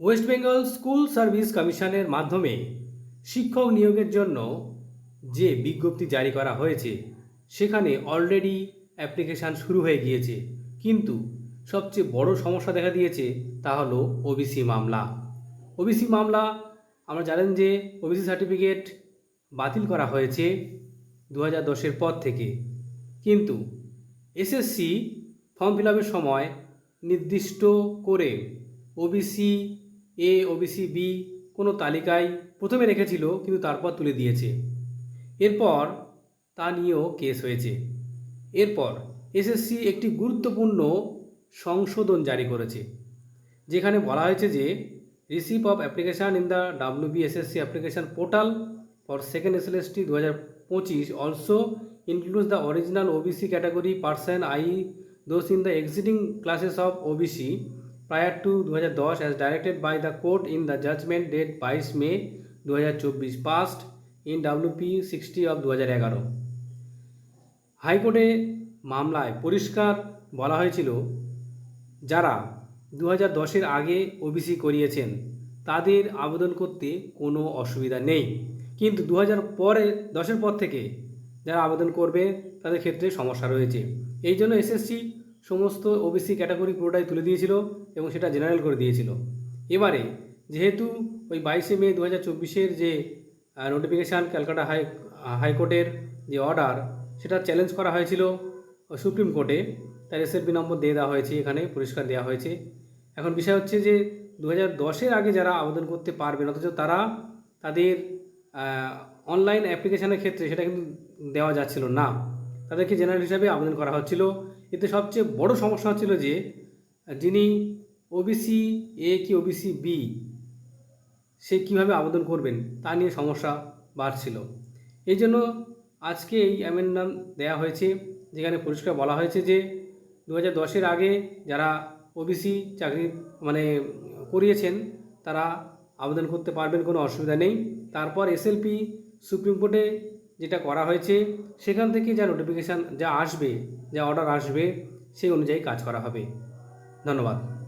West Bengal school service কমিশনের মাধ্যমে শিক্ষক নিয়োগের জন্য যে বিজ্ঞপ্তি জারি করা হয়েছে, সেখানে অলরেডি অ্যাপ্লিকেশান শুরু হয়ে গিয়েছে। কিন্তু সবচেয়ে বড় সমস্যা দেখা দিয়েছে তা হলো ওবিসি মামলা। ওবিসি মামলা, আমরা জানেন যে ওবিসি সার্টিফিকেট বাতিল করা হয়েছে দু হাজার দশের পর থেকে। কিন্তু এসএসসি ফর্ম ফিল সময় নির্দিষ্ট করে ওবিসি এ ওবিসি বি কোনো তালিকায় প্রথমে রেখেছিল, কিন্তু তারপর তুলে দিয়েছে এরপর তা নিয়েও কেস হয়েছে এরপর এসএসসি একটি গুরুত্বপূর্ণ সংশোধন জারি করেছে, যেখানে বলা হয়েছে যে receive of application in the W B SSC application portal for second SLST দু হাজার পঁচিশ also includes the original OBC category person i.e. those in the exiting classes of OBC prior to 2010 as directed by the court in the judgment date 22 May 2024 passed in WP 60 of 2011 হাইকোর্টে মামলায় পরিষ্কার বলা হয়েছিল, যারা দু হাজার দশের আগে ওবিসি করিয়েছেন, তাদের আবেদন করতে কোনো অসুবিধা নেই। কিন্তু দু হাজার পরে দশের পর থেকে যারা আবেদন করবে, তাদের ক্ষেত্রে সমস্যা রয়েছে। এই জন্য এসএসসি সমস্ত ওবিসি ক্যাটাগরি পুরোটাই তুলে দিয়েছিল এবং সেটা জেনারেল করে দিয়েছিল। এবারে যেহেতু ওই বাইশে মে দু হাজার চব্বিশের যে নোটিফিকেশান ক্যালকাটা হাই, হাইকোর্টের যে অর্ডার সেটা চ্যালেঞ্জ করা হয়েছিল সুপ্রিম কোর্টে। তার এসএলপি নম্বর দিয়ে দেওয়া হয়েছে, এখানে পরিষ্কার দেওয়া হয়েছে। এখন বিষয় হচ্ছে যে দু হাজার দশের আগে যারা আবেদন করতে পারবেন অথচ তারা তাদের অনলাইন অ্যাপ্লিকেশনের ক্ষেত্রে সেটা কিন্তু দেওয়া যাচ্ছিল না। তাদেরকে জেনারেল হিসাবে আবেদন করা হচ্ছিল। এতে সবচেয়ে বড় সমস্যা হচ্ছিল যে, যিনি ওবিসি এ কি ওবিসি বি সে কীভাবে আবেদন করবেন তা নিয়ে সমস্যা বাড়ছিল। এই জন্য আজকে এই অ্যামেন্ডাম দেওয়া হয়েছে, যেখানে পরিষ্কার বলা হয়েছে যে দু হাজার আগে যারা ওবিসি চাকরি মানে করিয়েছেন, তারা আবেদন করতে পারবেন, কোনো অসুবিধা নেই। তারপর এসএলপি সুপ্রিম কোর্টে যেটা করা হয়েছে, সেখান থেকে যা নোটিফিকেশান যা আসবে, যা অর্ডার আসবে, সেই অনুযায়ী কাজ করা হবে। ধন্যবাদ।